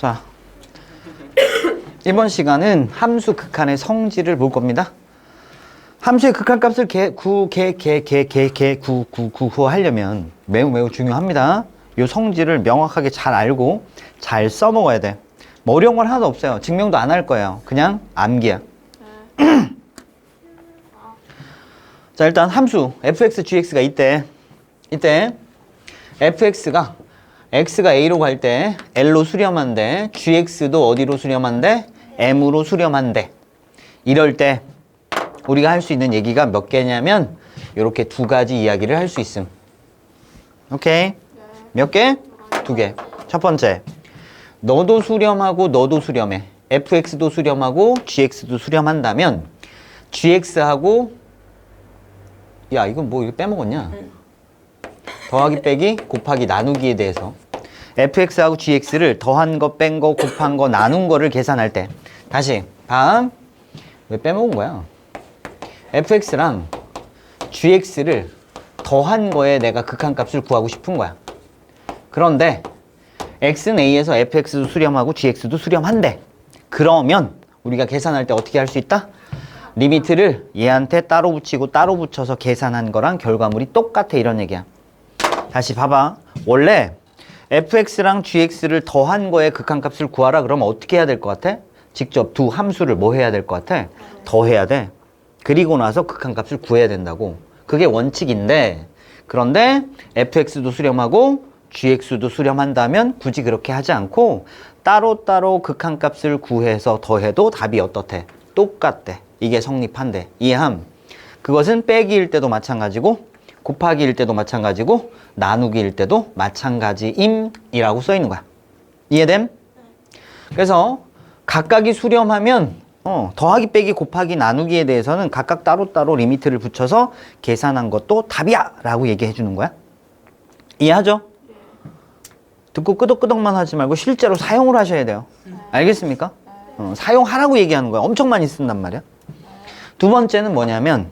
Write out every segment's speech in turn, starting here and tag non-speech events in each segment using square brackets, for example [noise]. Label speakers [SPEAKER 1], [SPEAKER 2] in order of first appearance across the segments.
[SPEAKER 1] 자, 이번 시간은 함수 극한의 성질을 볼 겁니다. 함수의 극한 값을 개, 구, 개, 개, 개, 개, 개, 구, 구, 구, 구 하려면 매우 매우 중요합니다. 이 성질을 명확하게 잘 알고 잘 써먹어야 돼. 뭐 어려운 건 하나도 없어요. 증명도 안 할 거예요. 그냥 암기야. 자, 일단 함수 fx, gx가 있대. 이때 fx가 x가 a로 갈 때 l로 수렴한데 gx도 어디로 수렴한데 m으로 수렴한데 이럴 때 우리가 할 수 있는 얘기가 몇 개냐면 이렇게 두 가지 이야기를 할 수 있음. 오케이? 몇 개? 두 개. 첫 번째. 너도 수렴하고 너도 수렴해. fx도 수렴하고 gx도 수렴한다면 gx하고 야 이건 뭐 이거 빼먹었냐? 더하기 빼기 곱하기 나누기에 대해서 fx하고 gx를 더한 거, 뺀 거, 곱한 거, 나눈 거를 계산할 때 다시 다음 왜 빼먹은 거야? fx랑 gx를 더한 거에 내가 극한값을 구하고 싶은 거야. 그런데 x는 a에서 fx도 수렴하고 gx도 수렴한대. 그러면 우리가 계산할 때 어떻게 할 수 있다? 리미트를 얘한테 따로 붙이고 따로 붙여서 계산한 거랑 결과물이 똑같아 이런 얘기야. 다시 봐봐. 원래 fx랑 gx를 더한 거에 극한값을 구하라 그러면 어떻게 해야 될 것 같아? 직접 두 함수를 뭐 해야 될 것 같아? 더해야 돼. 그리고 나서 극한값을 구해야 된다고. 그게 원칙인데 그런데 fx도 수렴하고 gx도 수렴한다면 굳이 그렇게 하지 않고 따로따로 극한값을 구해서 더해도 답이 어떻대? 똑같대. 이게 성립한대. 이해함. 그것은 빼기일 때도 마찬가지고 곱하기일 때도 마찬가지고 나누기일 때도 마찬가지임이라고 써 있는 거야. 이해됨? 그래서 각각이 수렴하면 어, 더하기 빼기 곱하기 나누기에 대해서는 각각 따로따로 리미트를 붙여서 계산한 것도 답이야! 라고 얘기해 주는 거야. 이해하죠? 듣고 끄덕끄덕만 하지 말고 실제로 사용을 하셔야 돼요. 알겠습니까? 어, 사용하라고 얘기하는 거야. 엄청 많이 쓴단 말이야. 두 번째는 뭐냐면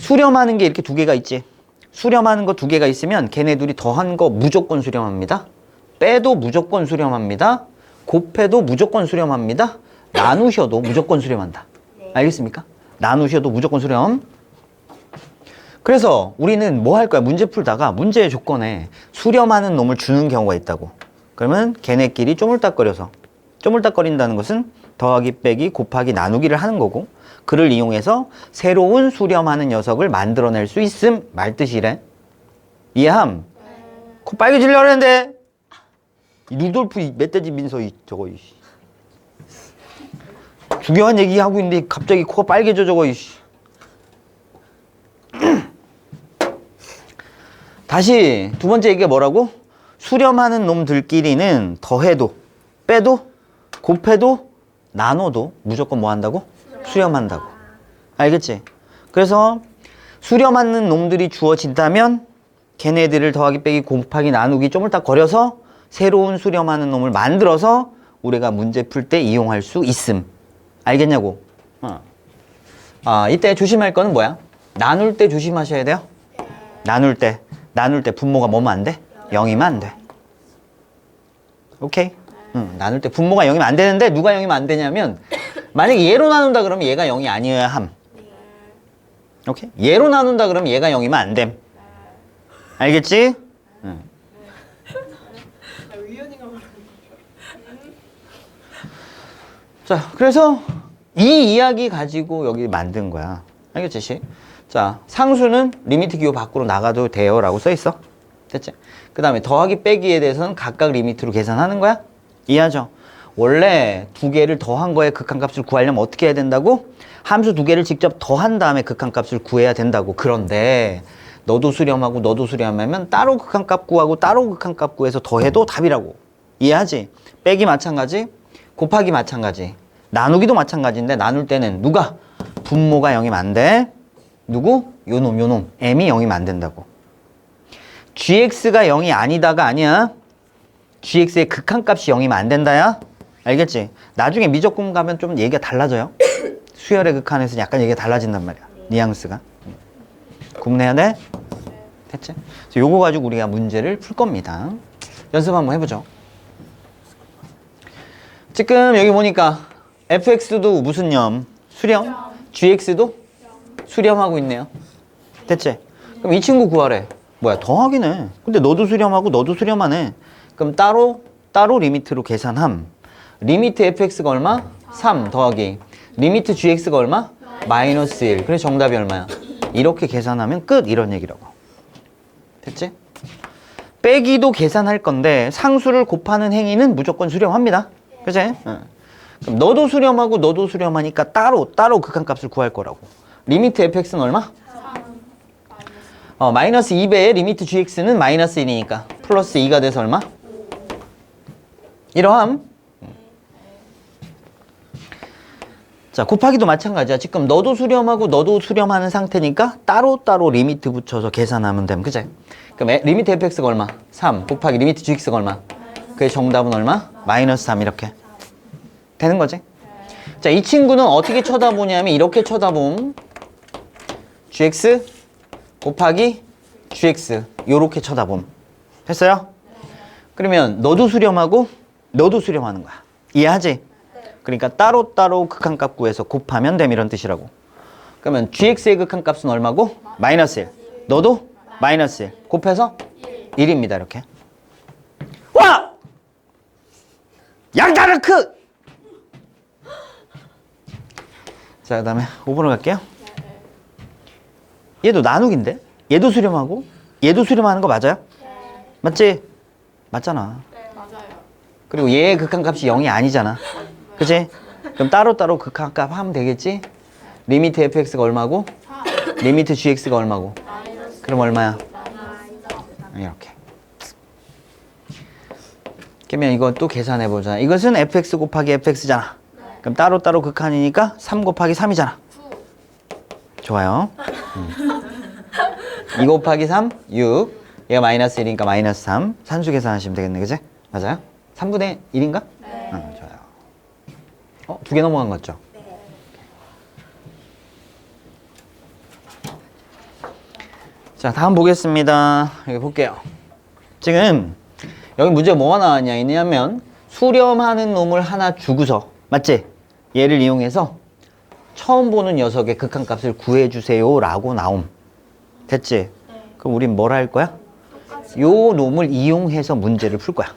[SPEAKER 1] 수렴하는 게 이렇게 두 개가 있지. 수렴하는 거 두 개가 있으면 걔네 둘이 더한 거 무조건 수렴합니다. 빼도 무조건 수렴합니다. 곱해도 무조건 수렴합니다. 나누셔도 무조건 수렴한다. 알겠습니까? 나누셔도 무조건 수렴. 그래서 우리는 뭐 할 거야? 문제 풀다가 문제의 조건에 수렴하는 놈을 주는 경우가 있다고. 그러면 걔네끼리 쪼물딱거려서 쪼물딱거린다는 것은 더하기 빼기 곱하기 나누기를 하는 거고 그를 이용해서 새로운 수렴하는 녀석을 만들어낼 수 있음 말 뜻이래. 이해함? 코 빨개지려고 했는데 이 루돌프 이 멧돼지 민서 이 저거 이 중요한 얘기 하고 있는데 갑자기 코가 빨개져 저거 이씨. [clears throat] 다시 두 번째 얘기가 뭐라고? 수렴하는 놈들끼리는 더해도 빼도 곱해도 나눠도 무조건 뭐 한다고? 수렴한다고. 알겠지? 그래서 수렴하는 놈들이 주어진다면 걔네들을 더하기 빼기 곱하기 나누기 쪼물딱 거려서 새로운 수렴하는 놈을 만들어서 우리가 문제 풀 때 이용할 수 있음. 알겠냐고? 어. 아, 이때 조심할 거는 뭐야? 나눌 때 조심하셔야 돼요. 나눌 때. 나눌 때 분모가 뭐면 안 돼? 0이면 안 돼. 오케이? 응, 나눌 때 분모가 0이면 안 되는데 누가 0이면 안 되냐면 [coughs] 만약에 얘로 나눈다 그러면 얘가 0이 아니어야 함. 오케이? 얘로 나눈다 그러면 얘가 0이면 안 됨. 알겠지? 응.
[SPEAKER 2] 위원이가 말하는
[SPEAKER 1] 자, 그래서 이 이야기 가지고 여기 만든 거야. 알겠지, 씨? 자, 상수는 리미트 기호 밖으로 나가도 돼요. 라고 써 있어. 됐지? 그 다음에 더하기 빼기에 대해서는 각각 리미트로 계산하는 거야. 이해하죠? 원래 두 개를 더한 거에 극한값을 구하려면 어떻게 해야 된다고? 함수 두 개를 직접 더한 다음에 극한값을 구해야 된다고. 그런데 너도 수렴하고 너도 수렴하면 따로 극한값 구하고 따로 극한값 구해서 더해도 답이라고. 이해하지? 빼기 마찬가지, 곱하기 마찬가지, 나누기도 마찬가지인데 나눌 때는 누가? 분모가 0이면 안 돼. 누구? 요놈, 요놈. m이 0이면 안 된다고. gx가 0이 아니다가 아니야. Gx의 극한값이 0이면 안 된다야. 알겠지? 나중에 미적분 가면 좀 얘기가 달라져요. [clears throat] 수열의 극한에서 약간 얘기가 달라진단 말이야. 뉘앙스가. 구분해야 돼? 됐지? 그래서 요거 가지고 우리가 문제를 풀 겁니다. 연습 한번 해보죠. 지금 여기 보니까 fx도 무슨 점? 수렴. gx도 수렴하고 있네요. 됐지? 그럼 이 친구 구하래. 뭐야 더하기네. 근데 너도 수렴하고 너도 수렴하네. 그럼 따로 따로 리미트로 계산함. 리미트 fx가 얼마? 3 더하기. 리미트 gx가 얼마? 마이너스 1. 그래서 정답이 얼마야? 이렇게 계산하면 끝 이런 얘기라고. 됐지? 빼기도 계산할 건데 상수를 곱하는 행위는 무조건 수렴합니다. 응. 그럼 너도 수렴하고 너도 수렴하니까 따로 따로 극한값을 구할 거라고. 리미트 fx는 얼마? 어, 마이너스 2배의 리미트 gx는 마이너스 1이니까 플러스 2가 돼서 얼마? 이러함. 자, 곱하기도 마찬가지야. 지금 너도 수렴하고 너도 수렴하는 상태니까 따로따로 리미트 붙여서 계산하면 됨. 그치? 그럼 에- 리미트 fx가 얼마? 3 곱하기 리미트 gx가 얼마? 그의 정답은 얼마? 마이너스 3 이렇게. 되는 거지? 자, 이 친구는 어떻게 쳐다보냐면 이렇게 쳐다봄. gx 곱하기 gx 요렇게 쳐다봄. 됐어요? 그러면 너도 수렴하고 너도 수렴하는 거야. 이해하지? 그러니까 따로따로 극한값 구해서 곱하면 됨 이런 뜻이라고. 그러면 gx의 극한값은 얼마고? 마이너스 1. 너도 마이너스 1. 곱해서 1 입니다. 이렇게. 와! 양다르크! 자, 그 다음에 5번으로 갈게요. 얘도 나누기인데? 얘도 수렴하고 얘도 수렴하는 거 맞아요? 맞지? 맞잖아. 그리고 얘의 극한값이 0이 아니잖아. 그치? 그럼 따로따로 극한값 하면 되겠지? 리미트 fx가 얼마고? 리미트 gx가 얼마고? 그럼 얼마야? 이렇게. 그러면 이건 또 계산해 보자. 이것은 fx 곱하기 fx잖아. 그럼 따로따로 극한이니까 3 곱하기 3이잖아. 좋아요. 음. 2 곱하기 3, 6. 얘가 마이너스 1이니까 마이너스 3. 산수 계산하시면 되겠네, 그지? 맞아요? 3분의 1인가? 네. 응, 좋아요. 어, 두 개 넘어간 거 같죠? 자, 다음 보겠습니다. 여기 볼게요. 지금 여기 문제 뭐가 나왔냐 있냐면 수렴하는 놈을 하나 주고서 맞지? 얘를 이용해서 처음 보는 녀석의 극한값을 구해주세요 라고 나옴. 됐지? 그럼 우린 뭘 할 거야? 요 놈을 이용해서 문제를 풀 거야.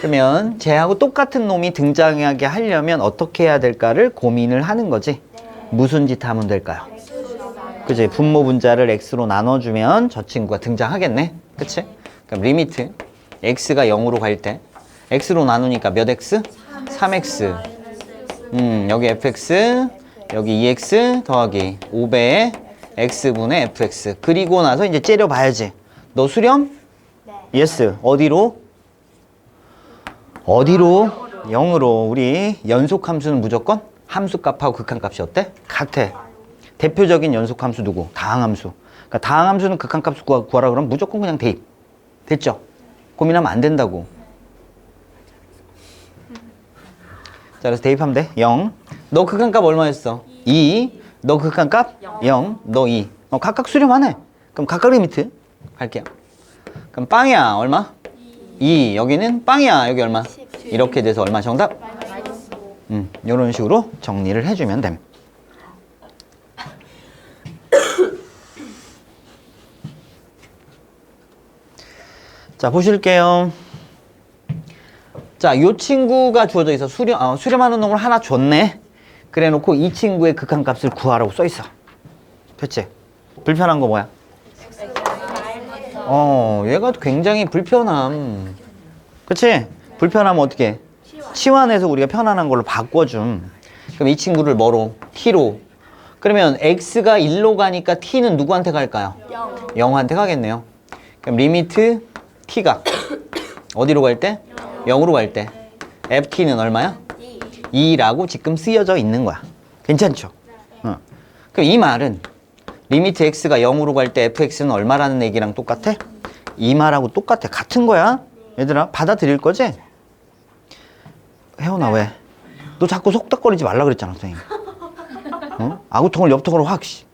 [SPEAKER 1] 그러면 쟤하고 똑같은 놈이 등장하게 하려면 어떻게 해야 될까를 고민을 하는 거지. 무슨 짓 하면 될까요? 그지? 분모 분자를 x로 나눠주면 저 친구가 등장하겠네. 그치? 그럼 리미트 x가 0으로 갈 때 x로 나누니까 몇 x? 3x. 음, 여기 fx, 여기 2x 더하기 5배의 x분의 fx. 그리고 나서 이제 째려 봐야지. 너 수렴? 예스. 어디로? 어디로? 0으로. 우리 연속 함수는 무조건 함수값하고 극한값이 어때? 같아. 대표적인 연속 함수 누구? 다항함수. 그러니까 다항함수는 극한값 구하, 구하라 그러면 무조건 그냥 대입. 됐죠? 고민하면 안 된다고. 자, 그래서 대입하면 돼. 0. 너 극한값 얼마였어? 2. 너 극한값? 0. 너 2. 어, 각각 수렴하네. 그럼 각각 리미트 할게요. 그럼 빵이야. 얼마? 2. 여기는 빵이야. 여기 얼마? 이렇게 돼서 얼마 정답? 음, 이런 식으로 정리를 해주면 됨. [coughs] 자, 보실게요. 자, 요 친구가 주어져 있어. 수렴, 어, 수렴하는 놈을 하나 줬네. 그래 놓고 이 친구의 극한값을 구하라고 써 있어. 됐지? 불편한 거 뭐야? 어, 얘가 굉장히 불편함. 그치? 불편하면 어떻게? 치환해서 우리가 편안한 걸로 바꿔줌. 그럼 이 친구를 뭐로? t로. 그러면 x가 1로 가니까 t는 누구한테 갈까요? 0. 한테 가겠네요. 그럼 리미트 t가 어디로 갈 때? 0 으로 갈 때. ft는 얼마야? 2 라고 지금 쓰여져 있는 거야. 괜찮죠? 어. 그럼 이 말은 리미트 x가 0으로 갈 때 fx는 얼마라는 얘기랑 똑같아? 이 말하고 똑같아. 같은 거야. 얘들아, 받아들일 거지? 혜원아, 왜? 너 자꾸 속닥거리지 말라 그랬잖아, 선생님. 어? 아구통을 옆통으로 확, 씨.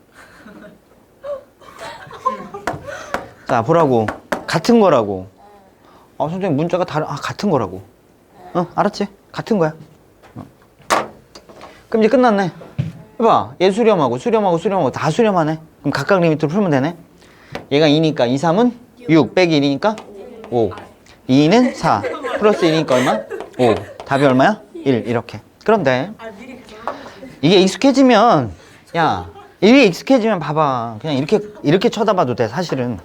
[SPEAKER 1] 자, 보라고. 같은 거라고. 아, 선생님, 문자가 다른, 아, 같은 거라고. 어, 알았지? 같은 거야. 어. 그럼 이제 끝났네. 해봐. 얘 수렴하고 수렴하고 수렴하고 다 수렴하네. 그럼 각각 리미트로 풀면 되네. 얘가 2니까 2, 3은 6 빼기 1이니까 5. 2는 4. 플러스 1이니까 얼마? 5. 답이 얼마야? 1. 이렇게. 그런데 이게 익숙해지면 야 이게 익숙해지면 봐봐. 그냥 이렇게 이렇게 쳐다봐도 돼 사실은.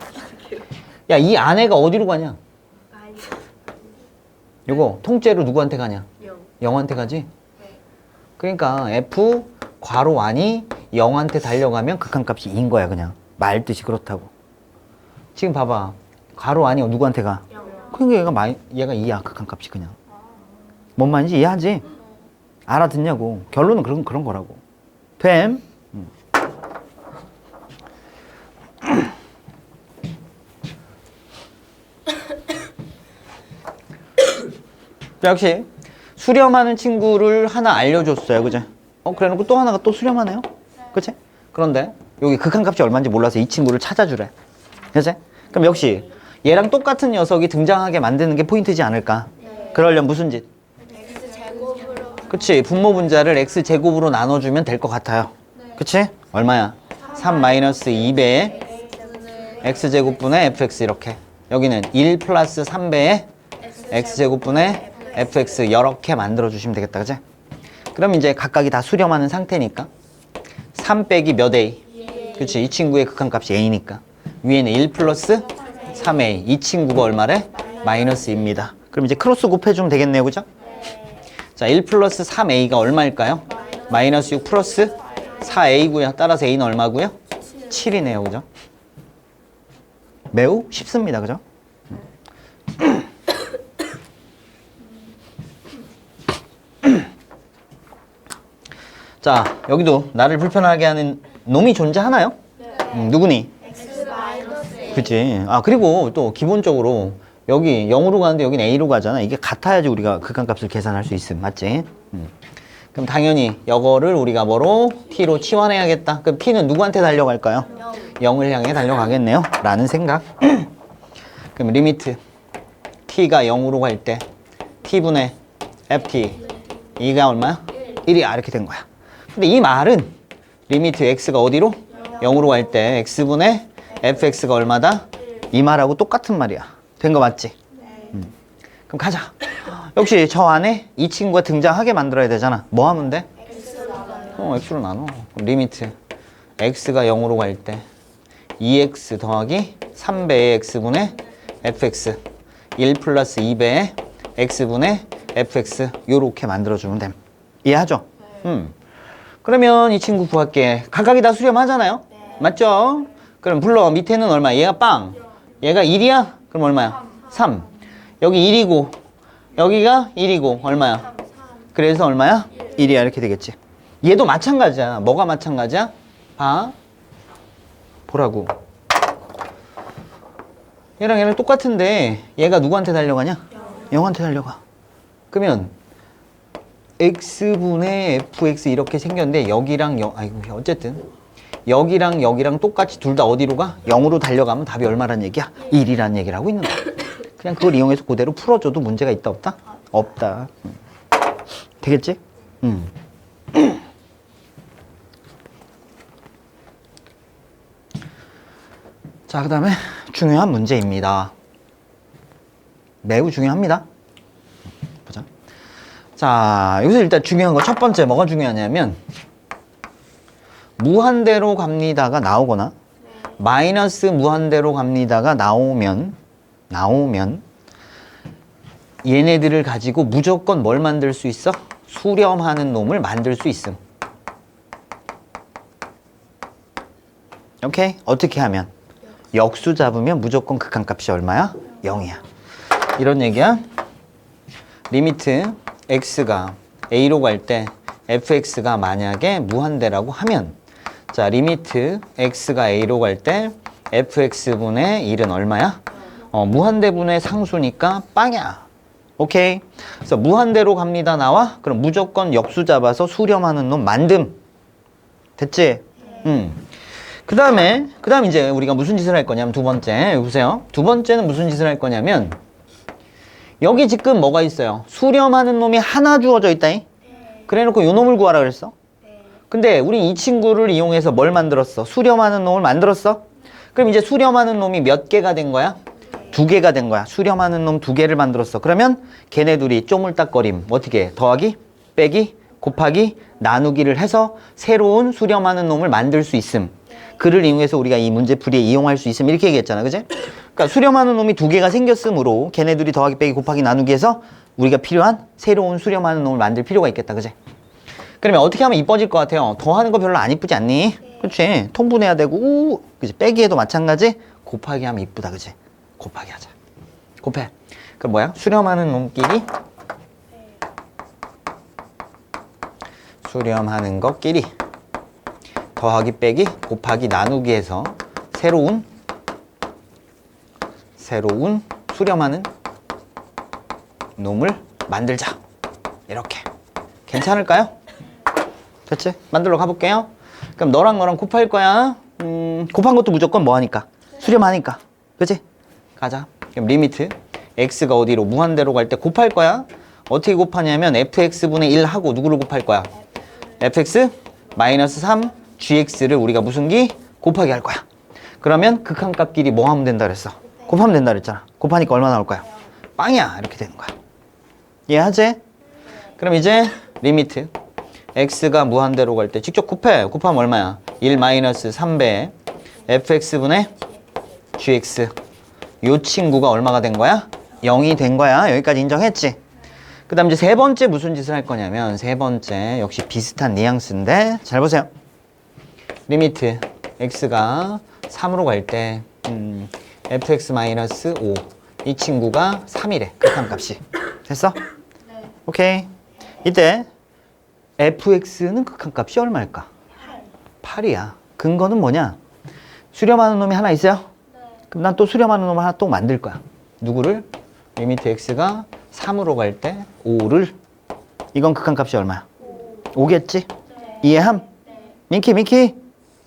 [SPEAKER 1] 야이 안에가 어디로 가냐? 요거 통째로 누구한테 가냐? 0한테 가지? 그러니까 f 괄호 안이 0한테 달려가면 극한값이 2인 거야 그냥 말 뜻이 그렇다고 지금 봐봐 괄호 안이 누구한테 가? 그러니까 얘가 마이, 얘가 2야 극한값이 그냥 뭔 말인지 이해하지? 알아듣냐고 결론은 그런, 그런 거라고 됨? 음. [coughs] 자, 역시 수렴하는 친구를 하나 알려줬어요. 그죠? 어, 그래 놓고 또 하나가 또 수렴하네요. 그치? 그런데 여기 극한값이 얼마인지 몰라서 이 친구를 찾아주래. 그치? 그럼 역시 얘랑 똑같은 녀석이 등장하게 만드는 게 포인트지 않을까? 그러려면 무슨 짓? 그치? 분모 분자를 x제곱으로 나눠주면 될 것 같아요. 그치? 얼마야? 3 마이너스 2배의 x제곱분의 fx 이렇게. 여기는 1 플러스 3배의 x제곱분의 fx 이렇게 만들어주시면 되겠다. 그치? 그럼 이제 각각이 다 수렴하는 상태니까 3 빼기 몇 a? 그치? 이 친구의 극한값이 a니까 위에는 1 플러스 3a 이 친구가 얼마래? 마이너스입니다. 그럼 이제 크로스 곱해주면 되겠네요. 그죠? 자, 1 플러스 3a가 얼마일까요? 마이너스 6 플러스 4a고요. 따라서 a는 얼마고요? 7이네요. 그죠? 매우 쉽습니다. 그죠? 자, 여기도 나를 불편하게 하는 놈이 존재하나요? 음, 누구니? 그치. 아, 그리고 또 기본적으로 여기 0으로 가는데 여긴 A로 가잖아. 이게 같아야지 우리가 극한값을 계산할 수 있음. 맞지? 음. 그럼 당연히 이거를 우리가 뭐로? T로 치환해야겠다. 그럼 T는 누구한테 달려갈까요? 0 을 향해 달려가겠네요. 라는 생각. [clears throat] 그럼 리미트 T가 0으로 갈 때 T분의 FT 2가 얼마야? 1이야. 이렇게 된 거야. 근데 이 말은 리미트 X가 어디로? 0 으로 갈 때 X분의 FX가 얼마다? 이 말하고 똑같은 말이야. 된 거 맞지? 음. 그럼 가자. 역시 저 안에 이 친구가 등장하게 만들어야 되잖아. 뭐 하면 돼? 어, x로 나눠. 그럼 리미트 x가 0으로 갈 때 2x 더하기 3배의 x분의 fx 1 플러스 2배의 x분의 fx 요렇게 만들어주면 됨. 이해하죠? 음. 그러면 이 친구 구할게. 각각이 다 수렴하잖아요? 맞죠? 그럼 불러. 밑에는 얼마? 얘가 빵. 얘가 1이야? 그럼 얼마야? 3. 여기 1이고 여기가 1이고 얼마야? 그래서 얼마야? 1이야 이렇게 되겠지. 얘도 마찬가지야. 뭐가 마찬가지야? 봐. 보라고. 얘랑 얘랑 똑같은데 얘가 누구한테 달려가냐? 0한테 달려가. 그러면 x분의 fx 이렇게 생겼는데 여기랑 여, 아이고 어쨌든 여기랑 여기랑 똑같이 둘 다 어디로 가? 0으로 달려가면 답이 얼마란 얘기야? 1이란 얘기를 하고 있는 거야. 그냥 그걸 이용해서 그대로 풀어줘도 문제가 있다 없다? 없다. 음. 되겠지? 음. 자, 그 다음에 중요한 문제입니다. 매우 중요합니다. 자, 여기서 일단 중요한 거 첫 번째 뭐가 중요하냐면 무한대로 갑니다가 나오거나 마이너스 무한대로 갑니다가 나오면 나오면 얘네들을 가지고 무조건 뭘 만들 수 있어? 수렴하는 놈을 만들 수 있음. 오케이? 어떻게 하면? 역수 잡으면 무조건 극한값이 얼마야? 0이야. 이런 얘기야. 리미트 x가 a로 갈 때 fx가 만약에 무한대라고 하면 자 리미트 x가 a로 갈 때 fx분의 1은 얼마야? 어, 무한대분의 상수니까 빵이야. 오케이. 그래서 무한대로 갑니다 나와? 그럼 무조건 역수 잡아서 수렴하는 놈 만듦. 됐지? 음. 그 다음에, 그 다음 이제 우리가 무슨 짓을 할 거냐면 두 번째. 보세요. 두 번째는 무슨 짓을 할 거냐면 여기 지금 뭐가 있어요? 수렴하는 놈이 하나 주어져 있다잉? 그래 놓고 요 놈을 구하라 그랬어? 근데 우리 이 친구를 이용해서 뭘 만들었어? 수렴하는 놈을 만들었어? 그럼 이제 수렴하는 놈이 몇 개가 된 거야? 두 개가 된 거야. 수렴하는 놈 두 개를 만들었어. 그러면 걔네 둘이 쪼물딱거림. 어떻게 해? 더하기, 빼기, 곱하기, 나누기를 해서 새로운 수렴하는 놈을 만들 수 있음. 그를 이용해서 우리가 이 문제 풀이에 이용할 수 있음. 이렇게 얘기했잖아. 그지? 그러니까 수렴하는 놈이 두 개가 생겼으므로 걔네 둘이 더하기, 빼기, 곱하기, 나누기 해서 우리가 필요한 새로운 수렴하는 놈을 만들 필요가 있겠다. 그지? 그러면 어떻게 하면 이뻐질 것 같아요? 더하는 거 별로 안 이쁘지 않니? 그렇지? 통분해야 되고, 우, 그지? 빼기 해도 마찬가지. 곱하기 하면 이쁘다, 그지? 곱하기 하자. 곱해. 그럼 뭐야? 수렴하는 놈끼리 수렴하는 것끼리 더하기 빼기 곱하기 나누기 해서 새로운 새로운 수렴하는 놈을 만들자. 이렇게. 괜찮을까요? 됐지? 만들러 가볼게요. 그럼 너랑 너랑 곱할 거야. 음, 곱한 것도 무조건 뭐 하니까? 수렴하니까. 그치? 가자. 그럼 리미트. x가 어디로? 무한대로 갈 때 곱할 거야. 어떻게 곱하냐면 fx분의 1 하고 누구를 곱할 거야? fx 마이너스 3 gx를 우리가 무슨 기? 곱하기 할 거야. 그러면 극한값끼리 뭐 하면 된다 그랬어? 곱하면 된다 그랬잖아. 곱하니까 얼마 나올 거야? 빵이야. 이렇게 되는 거야. 이해하지? 그럼 이제 리미트 x가 무한대로 갈 때 직접 곱해. 곱하면 얼마야? 1 마이너스 3배 fx분의 gx 요 친구가 얼마가 된 거야? 0이 된 거야. 여기까지 인정했지? 그 다음 이제 세 번째 무슨 짓을 할 거냐면 세 번째 역시 비슷한 뉘앙스인데 잘 보세요. 리미트 x가 3으로 갈때 음, fx 마이너스 5이 친구가 3이래 극한값이 됐어? 오케이 이때 fx는 극한값이 얼마일까? 8 이야 근거는 뭐냐? 수렴하는 놈이 하나 있어요? 그럼 난 또 수렴하는 놈을 하나 또 만들 거야 누구를? 리미트 x가 3으로 갈 때 5를 이건 극한값이 얼마야? 5 겠지? 이해함? 민키 민키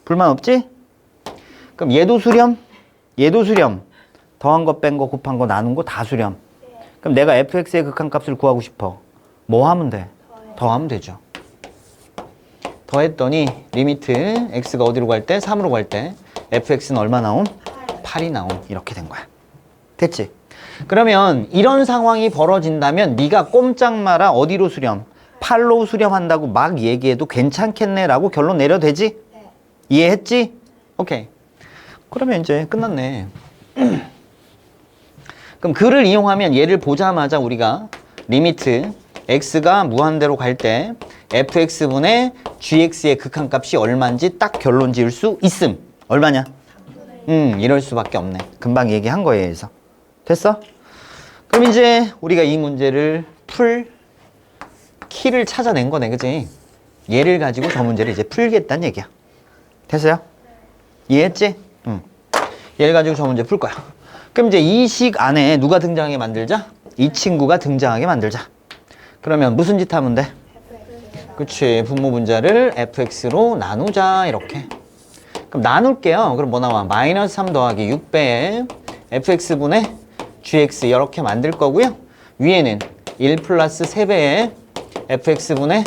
[SPEAKER 1] 불만 없지? 그럼 얘도 수렴 얘도 수렴 더한 거 뺀 거 곱한 거 나눈 거 다 수렴 그럼 내가 fx의 극한값을 구하고 싶어 뭐 하면 돼? 더하면 되죠 더했더니 리미트 x가 어디로 갈 때? 3으로 갈 때 fx는 얼마 나옴? 8이 나옴 이렇게 된 거야 됐지? 그러면 이런 상황이 벌어진다면 네가 꼼짝 마라 어디로 수렴? 8로 수렴한다고 막 얘기해도 괜찮겠네 라고 결론 내려도 되지? 이해했지? 오케이 그러면 이제 끝났네 [clears throat] 그럼 그를 이용하면 얘를 보자마자 우리가 리미트 x가 무한대로 갈 때 fx분의 gx의 극한값이 얼마인지 딱 결론 지을 수 있음 얼마냐? 음 이럴 수밖에 없네 금방 얘기한 거에 의해서 됐어? 그럼 이제 우리가 이 문제를 풀 키를 찾아낸 거네 그지? 얘를 가지고 저 문제를 이제 풀겠다는 얘기야 됐어요? 이해했지? 응. 얘를 가지고 저 문제 풀 거야. 그럼 이제 이 식 안에 누가 등장하게 만들자? 이 친구가 등장하게 만들자. 그러면 무슨 짓 하면 돼? 그치. 분모 분자를 fx로 나누자. 이렇게. 그럼 나눌게요. 그럼 뭐 나와? 마이너스 3 더하기 6배에 fx분의 gx 이렇게 만들 거고요. 위에는 1 플러스 3배에 fx분의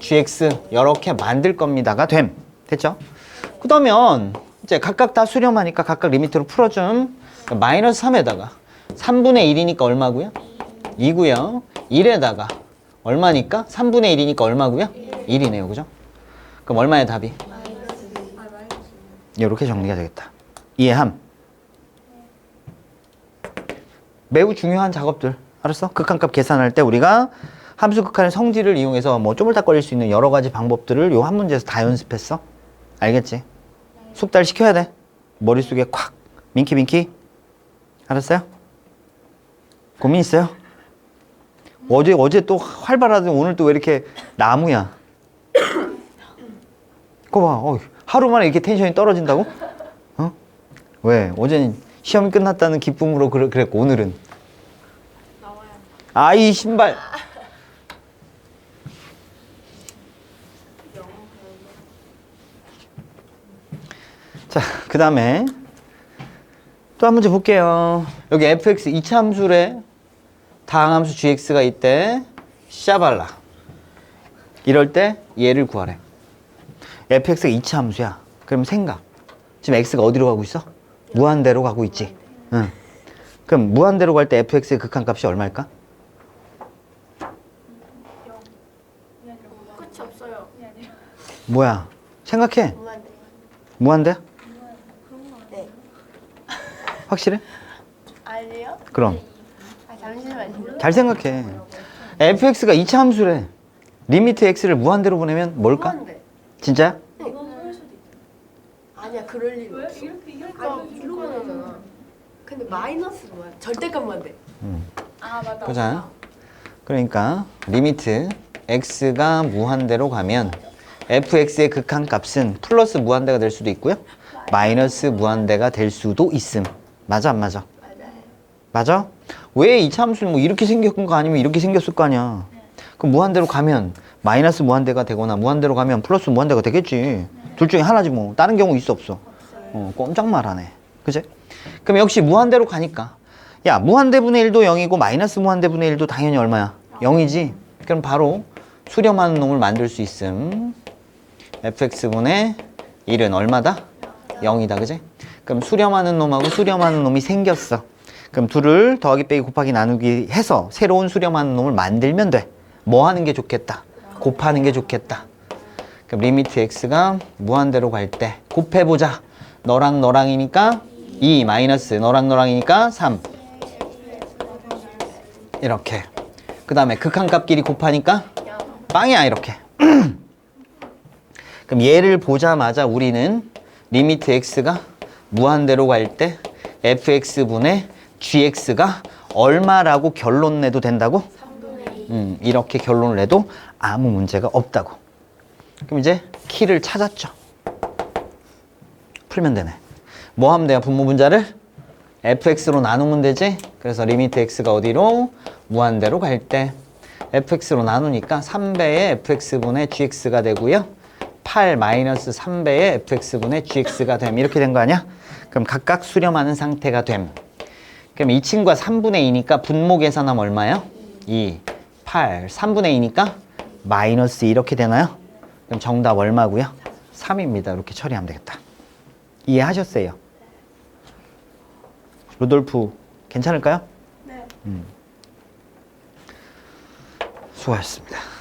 [SPEAKER 1] gx 이렇게 만들 겁니다가 됨. 됐죠? 그러면 이제 각각 다 수렴하니까 각각 리미트로 풀어줌 마이너스 3에다가 3분의 1이니까 얼마고요? 2고요 1에다가 얼마니까? 3분의 1이니까 얼마고요? 1이네요 그죠? 그럼 얼마의 답이? 이렇게 정리가 되겠다 이해함? 매우 중요한 작업들 알았어? 극한값 계산할 때 우리가 함수 극한의 성질을 이용해서 뭐 쪼물딱거릴 수 있는 여러 가지 방법들을 요 한 문제에서 다 연습했어 알겠지? 숙달 시켜야 돼. 머릿속에 콱. 민키 민키. 알았어요? 고민 있어요? 어제 어제 또 활발하더니 오늘 또 왜 이렇게 나무야? 그거 봐. 어, 하루 만에 이렇게 텐션이 떨어진다고? 어? 왜? 어제는 시험이 끝났다는 기쁨으로 그랬고 오늘은 아이 신발. 자, 그 다음에 또 한 문제 볼게요. 여기 fx 이차 함수래. 다항함수 gx가 있대. 샤발라. 이럴 때 얘를 구하래. fx가 이차 함수야. 그럼 생각. 지금 x가 어디로 가고 있어? 무한대로 가고 있지. 응. 그럼 무한대로 갈 때 fx의 극한값이 얼마일까?
[SPEAKER 2] 끝이 없어요.
[SPEAKER 1] 뭐야? 생각해.
[SPEAKER 2] 무한대.
[SPEAKER 1] 무한대?
[SPEAKER 2] 네.
[SPEAKER 1] 확실해?
[SPEAKER 2] 아니요?
[SPEAKER 1] 그럼.
[SPEAKER 2] 아 잠시만요.
[SPEAKER 1] 잘 생각해. fx가 이차 함수래. 리미트 x를 무한대로 보내면 뭘까?
[SPEAKER 2] 무한대.
[SPEAKER 1] 진짜야?
[SPEAKER 2] 아니야 그럴 리 없어. 이렇게 이렇게 아니 이렇게 하잖아. 근데 마이너스 뭐야? 절대값 무한대.
[SPEAKER 3] 아 맞다.
[SPEAKER 1] 보자. 그러니까 리미트 x가 무한대로 가면 fx의 극한값은 플러스 무한대가 될 수도 있고요. 마이너스 무한대가 될 수도 있음. 맞아 안 맞아?
[SPEAKER 2] 맞아요.
[SPEAKER 1] 맞아? 왜 이 참수는 뭐 이렇게 생겼건 거 아니면 이렇게 생겼을 거 아니야. 그럼 무한대로 가면 마이너스 무한대가 되거나 무한대로 가면 플러스 무한대가 되겠지. 둘 중에 하나지 뭐. 다른 경우 있어 없어? 어, 꼼짝 말하네. 그지? 그럼 역시 무한대로 가니까. 야, 무한대분의 1도 0이고 마이너스 무한대분의 1도 당연히 얼마야? 0이지. 그럼 바로 수렴하는 놈을 만들 수 있음. fx분의 1은 얼마다? 0이다. 그지? 그럼 수렴하는 놈하고 수렴하는 놈이 생겼어. 그럼 둘을 더하기 빼기 곱하기 나누기 해서 새로운 수렴하는 놈을 만들면 돼. 뭐 하는 게 좋겠다? 곱하는 게 좋겠다. 그럼 리미트 x가 무한대로 갈 때 곱해보자. 너랑 너랑이니까 2 마이너스 너랑 너랑이니까 3 이렇게 그 다음에 극한값끼리 곱하니까 빵이야 이렇게 [clears throat] 그럼 얘를 보자마자 우리는 리미트 x가 무한대로 갈 때 fx분의 gx가 얼마라고 결론 내도 된다고? 음, 이렇게 결론을 내도 아무 문제가 없다고. 그럼 이제 키를 찾았죠. 풀면 되네. 뭐 하면 돼요? 분모 분자를 fx로 나누면 되지? 그래서 리미트 x가 어디로? 무한대로 갈 때 fx로 나누니까 3배의 fx분의 gx가 되고요. 8 마이너스 3배의 fx분의 gx가 됨. 이렇게 된 거 아니야? 그럼 각각 수렴하는 상태가 됨. 그럼 이 친구가 3분의 2니까 분모 계산하면 얼마요? 2, 8, 3분의 2니까 마이너스 이렇게 되나요? 그럼 정답 얼마고요? 3입니다. 이렇게 처리하면 되겠다. 이해하셨어요? 루돌프 괜찮을까요?
[SPEAKER 3] 네.
[SPEAKER 1] 수고하셨습니다.